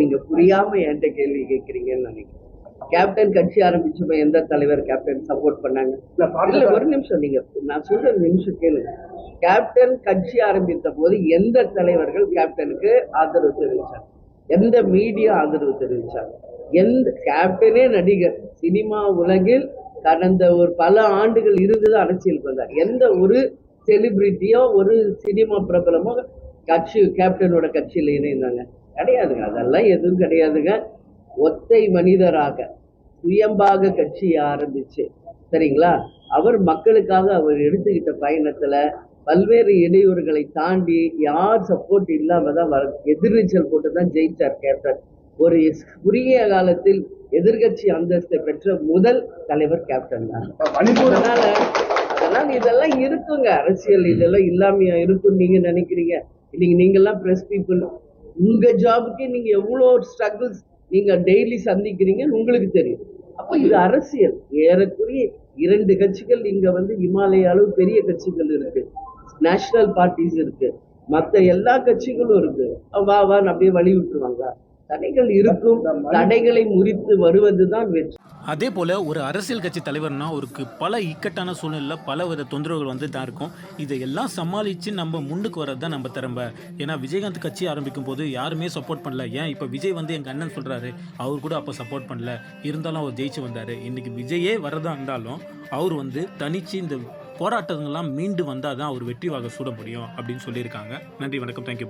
நீங்க புரியாம என்கிட்ட கேள்வி கேட்கறீங்கன்னு நினைக்கிறேன். கேப்டன் கட்சி ஆரம்பிச்சப்ப எந்த தலைவர் கேப்டன் சப்போர்ட் பண்ணாங்க? இல்ல ஒரு நிமிஷம் நீங்க நான் சொல்ற நிமிஷம் கேளுங்க. கேப்டன் கட்சி ஆரம்பித்த போது எந்த தலைவர்கள் கேப்டனுக்கு ஆதரவு தெரிவிச்சாங்க? எந்த மீடியா ஆதரவு தெரிவிச்சாங்க? எந்த கேப்டனே நடிகர் சினிமா உலகில் கடந்த ஒரு பல ஆண்டுகள் இருந்தது அரசியலுக்கு வந்தார். எந்த ஒரு செலிபிரிட்டியோ ஒரு சினிமா பிரபலமோ கட்சி கேப்டனோட கட்சியில் இணைந்தாங்க. கிடையாதுங்க. அதெல்லாம் எதுவும் கிடையாதுங்க. ஒத்தை மனிதராக சுயம்பாக கட்சியை ஆரம்பிச்சு சரிங்களா? அவர் மக்களுக்காக அவர் எடுத்துக்கிட்ட பயணத்துல பல்வேறு இடையூறுகளை தாண்டி யார் சப்போர்ட் இல்லாம தான் எதிர்நீச்சல் போட்டு தான் ஜெயிச்சார் கேப்டன். ஒரு குறுகிய காலத்தில் எதிர்க்கட்சி அந்தஸ்தை பெற்ற முதல் தலைவர் கேப்டன் தான். அதனால அதெல்லாம் இதெல்லாம் இருக்குங்க. அரசியல் இதெல்லாம் இல்லாமையா இருக்கும் நீங்க நினைக்கிறீங்க. இன்னைக்கு நீங்கெல்லாம் பிரஸ் பீப்புள் உங்க ஜாபுக்கு நீங்க எவ்வளோ ஸ்ட்ரகிள்ஸ் நீங்க டெய்லி சந்திக்கிறீங்கன்னு உங்களுக்கு தெரியும். அப்ப இது அரசியல். ஏறக்குறைய இரண்டு கட்சிகள் இங்க வந்து இமாலய அளவு பெரிய கட்சிகள் இருக்கு. நேஷனல் பார்ட்டிஸ் இருக்கு. மத்த எல்லா கட்சிகளும் இருக்கு. வா வான்னு அப்படியே வழி விட்டுருவாங்க தடைகள் இருக்கும். தடைகளை முறித்து வருவதுதான் வெற்றி. அதே போல் ஒரு அரசியல் கட்சி தலைவர்னா அவருக்கு பல இக்கட்டான சூழ்நிலை பல வித தொந்தரவுகள் வந்து தான் இருக்கும். இதையெல்லாம் சமாளித்து நம்ம முன்னுக்கு வர்றது தான் நம்ம திறமை. ஏன்னா விஜயகாந்த் கட்சி ஆரம்பிக்கும் போது யாருமே சப்போர்ட் பண்ணல. ஏன்? இப்போ விஜய் வந்து எங்கள் அண்ணன் சொல்கிறாரு அவர் கூட அப்போ சப்போர்ட் பண்ணல. இருந்தாலும் அவர் ஜெயிச்சு வந்தார். இன்றைக்கி விஜயே வரதா இருந்தாலும் அவர் வந்து தனிச்சு இந்த போராட்டங்கள்லாம் மீண்டு வந்தால் தான் அவர் வெற்றி வாக சூட முடியும் அப்படின்னு சொல்லியிருக்காங்க. நன்றி வணக்கம். Thank you bye